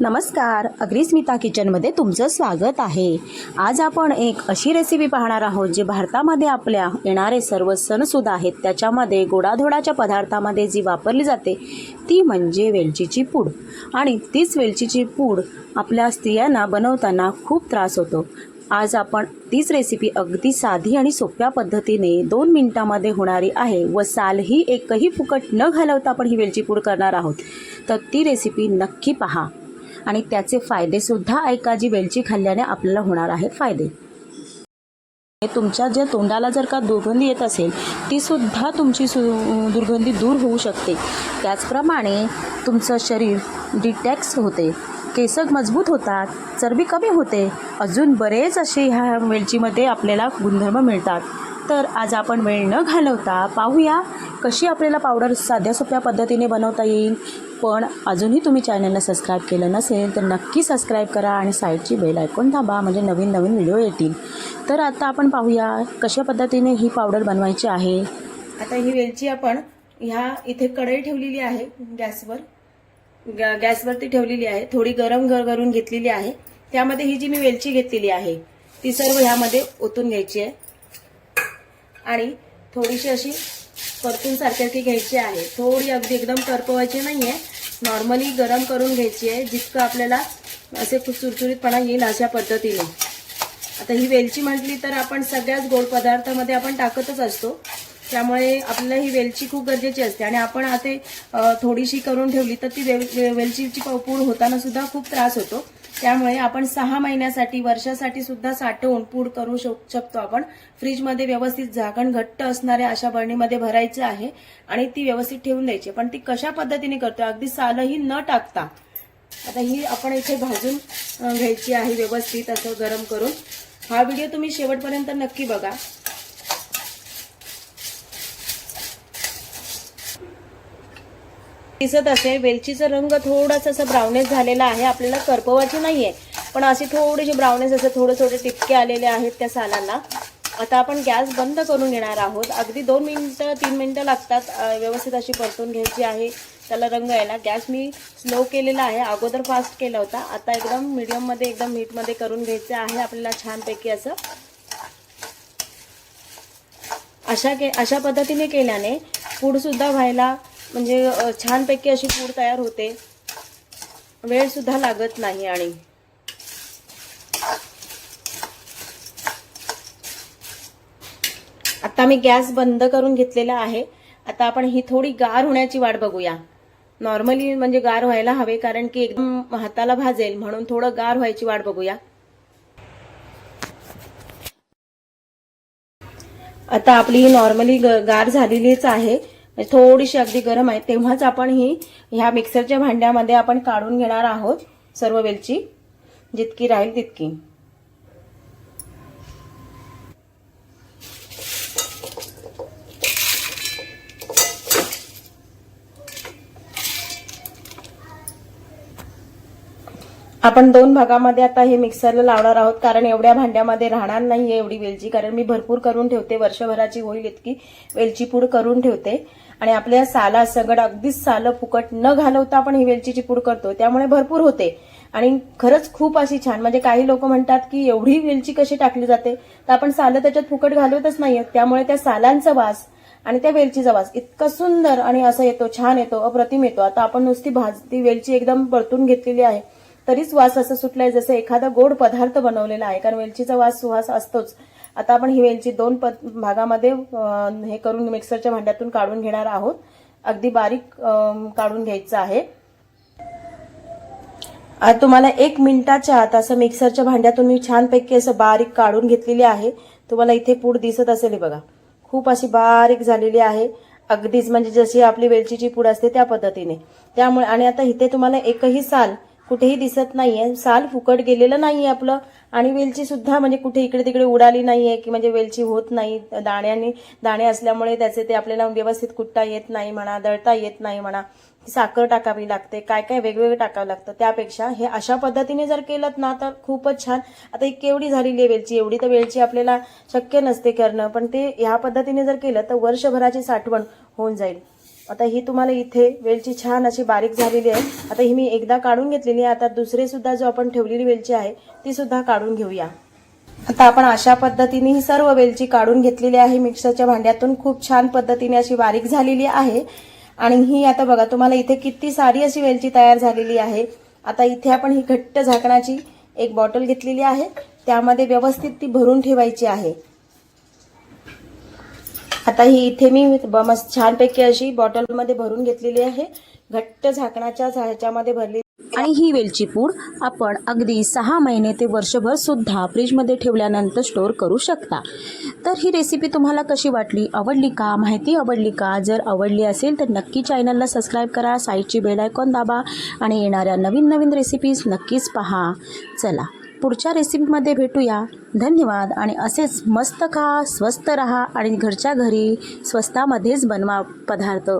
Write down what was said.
नमस्कार अग्रिस्मिता किचनमध्ये तुमचं स्वागत आहे. आज आपण एक अशी रेसिपी पाहणार आहोत जी भारतामध्ये आपल्या येणारे सर्व सणसुद्धा आहेत. त्याच्यामध्ये गोडाधोडाच्या पदार्थामध्ये जी वापरली जाते ती म्हणजे वेलचीची पूड. आणि तीच वेलचीची पूड आपल्या स्त्रियांना बनवताना खूप त्रास होतो. आज आपण तीच रेसिपी अगदी साधी आणि सोप्या पद्धतीने दोन मिनटामध्ये होणारी आहे व सालही एकही फुकट न घालवता आपण ही वेलची पूड करणार आहोत. तर ती रेसिपी नक्की पहा. आणि त्याचे फायदेसुद्धा ऐका जी वेलची खाल्ल्याने आपल्याला होणार आहे फायदे. तुमच्या ज्या तोंडाला जर का दुर्गंधी येत असेल तीसुद्धा तुमची सु दुर्गंधी दूर होऊ शकते. त्याचप्रमाणे तुमचं शरीर डिटॅक्स होते केस मजबूत होतात चरबी कमी होते. अजून बरेच असे ह्या वेलचीमध्ये आपल्याला गुणधर्म मिळतात. तर आज आपण वेळ न घालवता पाहूया कशी आपल्याला पावडर साध्या सोप्या पद्धतीने बनवता येईल. पण अजूनही तुम्ही चॅनलला सबस्क्राईब केलं नसेल तर नक्की सबस्क्राईब करा आणि साईडची बेल ऐकून थांबा म्हणजे नवीन नवीन व्हिडिओ येतील. तर आता आपण पाहूया कशा पद्धतीने ही पावडर बनवायची आहे. आता ही वेलची आपण ह्या इथे कढई ठेवलेली आहे गॅसवर. गॅ- गॅसवरती ठेवलेली आहे. थोडी गरम गर करून घेतलेली आहे. त्यामध्ये ही जी मी वेलची घेतलेली आहे ती सर्व ह्यामध्ये ओतून घ्यायची आहे. आणि थोडीशी अशी परतून सारखी घ्यायची आहे. थोडी अगदी एकदम करपवायची आहे नॉर्मली गरम करून घ्यायची आहे जितकं आपल्याला असे खूप चुरचुरीतपणा येईल अशा पद्धतीने. आता ही वेलची म्हटली तर आपण सगळ्याच गोड पदार्थामध्ये आपण टाकतच असतो. त्यामुळे आपल्याला ही वेलची खूप गरजेची असते. आणि आपण आता थोडीशी करून ठेवली तर ती वेल वेलचीची पूड होताना सुद्धा खूप त्रास होतो. त्यामुळे आपण सहा महिन्यासाठी वर्षासाठी सुद्धा साठवून पूड करू शक- शकतो आपण. फ्रीजमध्ये व्यवस्थित झाकण घट्ट असणाऱ्या अशा बरणीमध्ये भरायचं आहे आणि ती व्यवस्थित ठेवून द्यायची पण ती कशा पद्धतीने करतो अगदी सालही न टाकता. आता ही आपण इथे भाजून घ्यायची आहे व्यवस्थित असं गरम करून. हा व्हिडिओ तुम्ही शेवटपर्यंत नक्की बघा. दिसत असेल. वेलचीचा रंग थोडासा असं ब्राउनेस झालेला आहे. आपल्याला कर्पवायची नाही आहे पण अशी थोडीशी ब्राउनेस असं थोडे थोडे टिपके आलेले आहेत त्या सालांना. आता आपण गॅस बंद करून घेणार आहोत. अगदी दोन मिनटं तीन मिनटं लागतात. व्यवस्थित अशी परतून घ्यायची आहे. त्याला रंग यायला. गॅस मी स्लो केलेला आहे. अगोदर फास्ट केला होता. आता एकदम मीडियममध्ये एकदम मीठमध्ये करून घ्यायचं आहे. आपल्याला छानपैकी असं अशा के अशा पद्धतीने केल्याने पूडसुद्धा व्हायला म्हणजे छानपैकी अशी पूड तयार होते. वेळसुद्धा लागत नाही आणि. आता मी गॅस बंद करून घेतलेला आहे. आता आपण ही थोडी गार होण्याची वाट बघूया. नॉर्मली म्हणजे गार व्हायला हवे कारण की एकदम हाताला भाजेल म्हणून थोडं गार व्हायची वाट बघूया. आता आपली नॉर्मली गार झालेलीच आहे. म्हणजे थोडीशी अगदी गरम आहे तेव्हाच आपण ही ह्या मिक्सरच्या भांड्यामध्ये आपण काढून घेणार आहोत सर्व वेलची. जितकी राहील तितकी. आपण दोन भागामध्ये आता हे मिक्सरला लावणार आहोत कारण एवढ्या भांड्यामध्ये राहणार नाही एवढी वेलची कारण मी भरपूर करून ठेवते. वर्षभराची होईल इतकी वेलची पूड करून ठेवते. आणि आपल्या साला सगड अगदीच सालं फुकट न घालवता आपण ही वेलचीची पूड करतो त्यामुळे भरपूर होते. आणि खरंच खूप अशी छान म्हणजे काही लोक म्हणतात की एवढी वेलची कशी टाकली जाते? तर आपण सालं त्याच्यात फुकट घालवतच नाही त्यामुळे त्या सालांचा वास आणि त्या वेलचीचा वास इतका सुंदर आणि असा येतो छान येतो अप्रतिम येतो. आता आपण नुसती भाजती वेलची एकदम परतून घेतलेली आहे. तरीच वास असं सुटलाय जसं एखादा गोड पदार्थ बनवलेला आहे. कारण वेलचीचा वास सुवास असतोच. आता आपण ही वेलची दोन पद- भागामध्ये हे करून मिक्सरच्या भांड्यातून काढून घेणार आहोत. अगदी बारीक काढून घ्यायचं आहे. तुम्हाला एक मिनिटाच्या आत असं मिक्सरच्या भांड्यातून मी छानपैकी असं बारीक काढून घेतलेली आहे. तुम्हाला इथे पूड दिसत असेल हे बघा. खूप अशी बारीक झालेली आहे. अगदीच म्हणजे जशी आपली वेलचीची पूड असते त्या पद्धतीने. त्यामुळे आणि आता इथे तुम्हाला एकही साल कुठेही दिसत नाहीये. साल फुकट गेलेलं नाहीये आपलं. आणि वेलची सुद्धा म्हणजे कुठे इकडे तिकडे उडाली नाहीये की म्हणजे वेलची होत नाही. दाण्याने दाणे असल्यामुळे त्याचे ते आपल्याला व्यवस्थित कुट्टा येत नाही म्हणा दळता येत नाही म्हणा. साखर टाकावी लागते. काय काय वेगवेगळं टाकावं लागतं. त्यापेक्षा हे अशा पद्धतीने जर केलं ना तर खूपच छान. आता ही केवढी झालेली आहे वेलची. एवढी तर वेलची आपल्याला शक्य नसते करणं. पण ते ह्या पद्धतीने जर केलं तर वर्षभराची साठवण होऊन जाईल. आता ही तुम्हाला इथे वेलची छान अशी बारीक झालेली आहे. आता ही मी एकदा काढून घेतलेली आहे. आता दुसरे सुद्धा जो आपण ठेवलेली वेलची आहे ती सुद्धा काढून घेऊया. आता आपण अशा पद्धतीने ही सर्व वेलची काढून घेतलेली आहे. मिक्सरच्या भांड्यातून खूप छान पद्धतीने अशी बारीक झालेली आहे. आणि ही आता बघा तुम्हाला इथे किती सारी अशी वेलची तयार झालेली आहे. आता इथे आपण ही घट्ट झाकणाची एक बॉटल घेतलेली आहे. त्यामध्ये व्यवस्थित ती भरून ठेवायची आहे. आता ही इथे मी ब- मस्त छानपैकी अशी बॉटलमध्ये भरून घेतलेली आहे. घट्ट झाकणाच्या ह्याच्यामध्ये भरली आणि ही वेलची पूड आपण अगदी सहा महिने ते वर्षभर सुद्धा फ्रीजमध्ये ठेवल्यानंतर स्टोअर करू शकता. तर ही रेसिपी तुम्हाला कशी वाटली? आवडली का? माहिती आवडली का? जर आवडली असेल तर नक्की चॅनलला सबस्क्राईब करा साईडची बेल आयकॉन दाबा आणि येणाऱ्या नवीन नवीन रेसिपीज नक्कीच पहा. चला. पुढच्या रेसिपीमध्ये भेटूया. धन्यवाद. आणि असेच मस्त खा स्वस्त रहा आणि घरच्या घरी स्वस्तामध्येच बनवा पदार्थ.